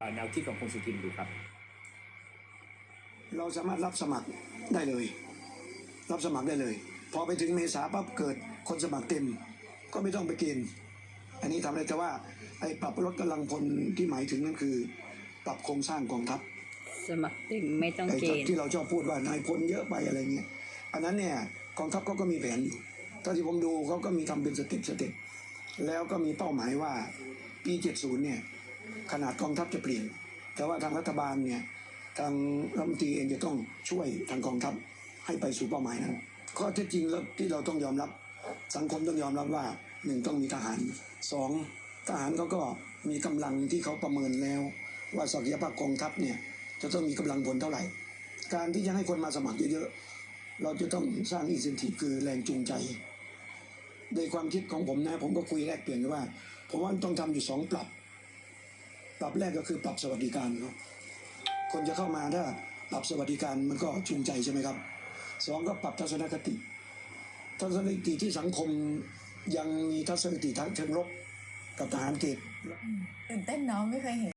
อ่าแนวคิดของคุณสุทินดูครับ เราสามารถรับสมัครได้เลย รับสมัครได้เลย พอไปถึงเมษาปั๊บเกิดคนสมัครเต็ม ก็ไม่ต้องไปเกณฑ์อันนี้ทำได้แต่ว่าไอ้ปรับลดกำลังพลที่หมายถึงนั่นคือ ปรับโครงสร้างกองทัพสมัครเต็มไม่ต้องไอ้เกณฑ์ที่เราชอบพูดว่านายพลเยอะไปอะไรเงี้ยอันนั้นเนี่ยกองทัพเขาก็มีแผนอยู่เท่าที่ผมดูเขาก็มีทำเป็นสเต็ปสเต็ปแล้วก็มีเป้าหมายว่าปี 70 เนี่ย ขนาดกองทัพจะเปลี่ยน แต่ว่าทางรัฐบาลเนี่ยทางรัฐมนตรีเองจะต้องช่วยทางกองทัพให้ไปสู่เป้าหมายนั้นข้อเท็จจริงแล้วที่เราต้องยอมรับ สังคมต้องยอมรับว่าหนึ่งต้องมีทหารสองทหารเขาก็มีกำลังที่เขาประเมินแล้ว ว่าศักยภาพกองทัพเนี่ยจะต้องมีกำลังพลเท่าไหร่ การที่จะให้คนมาสมัครเยอะๆ เราจะต้องสร้างอินเซนティブคือแรงจูงใจ ในความคิดของผมนะ ผมก็คุยแลกเปลี่ยนกันว่า ผมว่าต้องทำอยู่สองปรับ ปรับแรกก็คือปรับสวัสดิการครับคนจะเข้ามาถ้าปรับสวัสดิการมันก็จูงใจใช่ไหมครับสองก็ปรับทัศนคติ ทัศนคติที่สังคมยังมีทัศนคติทางเชิงลบกับทหารเกณฑ์ตื่นเต้นเนาะไม่เคยเห็น